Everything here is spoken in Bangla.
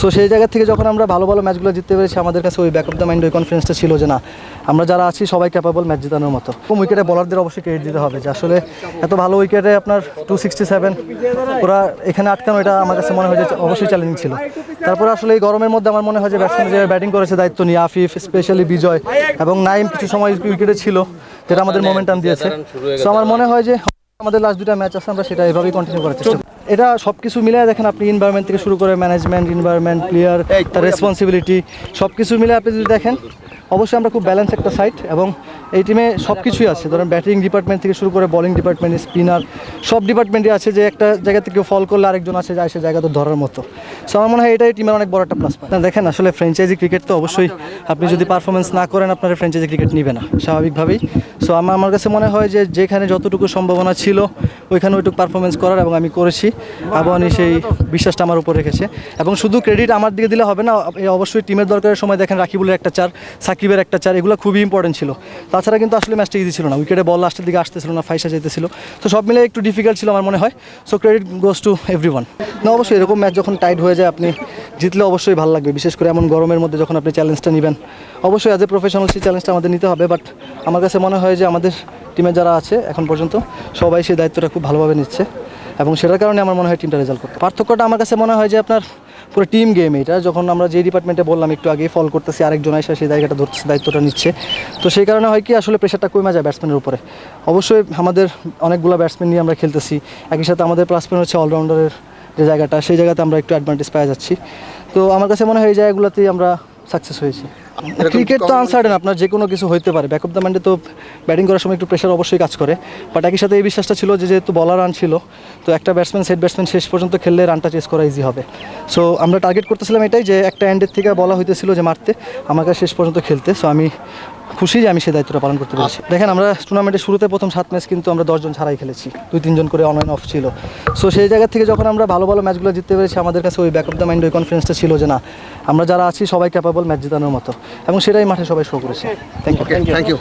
সো সেই জায়গা থেকে যখন আমরা ভালো ভালো ম্যাচগুলো জিততে পেরেছি, আমাদের কাছে ওই ব্যাক অফ দ্য মাইন্ড ওই কনফিডেন্সটা ছিল যে না, আমরা যারা আছি সবাই ক্যাপাবল ম্যাচ জেতানোর মতো। কম উইকেটে বলারদের অবশ্যই ক্রেডিট দিতে হবে যে আসলে এত ভালো উইকেটে আপনার টু সিক্সটি সেভেন ওরা এখানে আটকানো, এটা আমার কাছে মনে হয় যে অবশ্যই চ্যালেঞ্জিং ছিল। তারপরে আসলে এই গরমের মধ্যে আমার মনে হয় যে ব্যাটসম্যান যে ব্যাটিং করেছে দায়িত্ব নিয়ে, আফিফ স্পেশালি বিজয় এবং নাইম কিছু সময় উইকেটে ছিল, যেটা আমাদের মোমেন্টাম দিয়েছে। সো আমার মনে হয় যে আমাদের লাস্ট দুটা ম্যাচ আছে, আমরা সেটা এভাবেই কন্টিনিউ করার চেষ্টা। এটা সব কিছু মিলে দেখেন আপনি ইনভায়রনমেন্ট থেকে শুরু করে ম্যানেজমেন্ট ইনভায়রনমেন্ট প্লেয়ার তার রেসপন্সিবিলিটি সব কিছু মিলে আপনি যদি দেখেন অবশ্যই আমরা খুব ব্যালেন্স একটা সাইট এবং এই টিমে সব কিছুই আছে। ধরেন ব্যাটিং ডিপার্টমেন্ট থেকে শুরু করে বলিং ডিপার্টমেন্ট স্পিনার সব ডিপার্টমেন্টই আছে যে একটা জায়গা থেকে ফল করলে আরেকজন আছে যায় সে জায়গা তো ধরার মতো। সো আমার মনে হয় এটাই টিমের অনেক বড় একটা প্লাস পয়েন্ট দেখেন আসলে ফ্র্যাঞ্চাইজি ক্রিকেট তো অবশ্যই আপনি যদি পারফরমেন্স না করেন আপনার ফ্র্যাঞ্চাইজি ক্রিকেট নিবে না স্বাভাবিকভাবেই। সো আমার আমার কাছে মনে হয় যে যেখানে যতটুকু সম্ভাবনা ছিল ওইখানে ওইটুকু পারফরমেন্স করার এবং আমি করেছি। আবাহনী সেই বিশ্বাসটা আমার উপর রেখেছে। এবং শুধু ক্রেডিট আমার দিকে দিলে হবে না অবশ্যই টিমের দরকারের সময় দেখেন রাকিবুলের একটা চার, সাকিবের একটা চার, এগুলো খুবই ইম্পর্টেন্ট ছিল। তাছাড়া কিন্তু আসলে ম্যাচটা ইজি ছিল না উইকেটে বল লাস্টের দিকে আসতেছিল না, ফাইসা যেতেছিল। তো সব মিলে একটু ডিফিকাল্ট ছিল আমার মনে হয়। So credit goes to everyone না, অবশ্যই এরকম ম্যাচ যখন টাইট হয়ে যায়, আপনি জিতলে অবশ্যই ভালো লাগবে। বিশেষ করে এমন গরমের মধ্যে যখন আপনি চ্যালেঞ্জটা নেবেন। অবশ্যই অ্যাজ এ প্রফেশনাল সেই চ্যালেঞ্জটা আমাদের নিতে হবে বাট আমার কাছে মনে হয় যে আমাদের টিমে যারা আছে, এখন পর্যন্ত সবাই সেই দায়িত্বটা খুব ভালোভাবে নিচ্ছে। এবং সেটার কারণে আমার মনে হয় টিমটা রেজাল্ট করতে পার্থক্যটা আমার কাছে মনে হয় যে আপনার পুরো টিম গেম এটা। যখন আমরা যে ডিপার্টমেন্টে বললাম, একটু আগে ফল করতেছি, আরেকজন এসে সেই জায়গাটা ধরতেছে, দায়িত্বটা নিচ্ছে। তো সেই কারণে হয় কি, আসলে প্রেশারটা কমে যায় ব্যাটসম্যানের উপরে। অবশ্যই আমাদের অনেকগুলো ব্যাটসম্যান নিয়ে আমরা খেলতেছি। একই সাথে আমাদের প্লাস পয়েন্ট হচ্ছে অলরাউন্ডারের যে জায়গাটা, সেই জায়গাতে আমরা একটু অ্যাডভান্টেজ পাওয়া যাচ্ছি। তো আমার কাছে মনে হয় এই জায়গাগুলোতেই আমরা সাকসেস হয়েছি। ক্রিকেট তো আনসার্টেন আপনার যে কোনো কিছু হইতে পারে। ব্যাক অফ দ্য মাইন্ডে তো ব্যাটিং করার সময় একটু প্রেশার অবশ্যই কাজ করে। বাট একই সাথে এই বিশ্বাসটা ছিল যে যেহেতু বলার রান ছিল তো একটা ব্যাটসম্যান সেট ব্যাটসম্যান শেষ পর্যন্ত খেললে রানটা চেস করা ইজি হবে। সো আমরা টার্গেট করতেছিলাম এটাই যে একটা এন্ডের থেকে বলা হইতেছিল যে মারতে আমাকে শেষ পর্যন্ত খেলতে। সো আমি খুশি যে আমি সে দায়িত্বটা পালন করতে পেরেছি। দেখেন আমরা টুর্নামেন্টের শুরুতে প্রথম সাত ম্যাচ কিন্তু আমরা দশজন ছাড়াই খেলেছি। দুই তিনজন করে অনলাইন অফ ছিল। সো সেই জায়গা থেকে যখন আমরা ভালো ভালো ম্যাচগুলো জিততে পেরেছি আমাদের কাছে ওই ব্যাক অফ দ্য মাইন্ড ওই কনফিডেন্সটা ছিল যে না আমরা যারা আছি সবাই ক্যাপাবল ম্যাচ জেতানোর মতো। এবং সেটাই মাঠে সবাই শো করেছে। Thank you thank you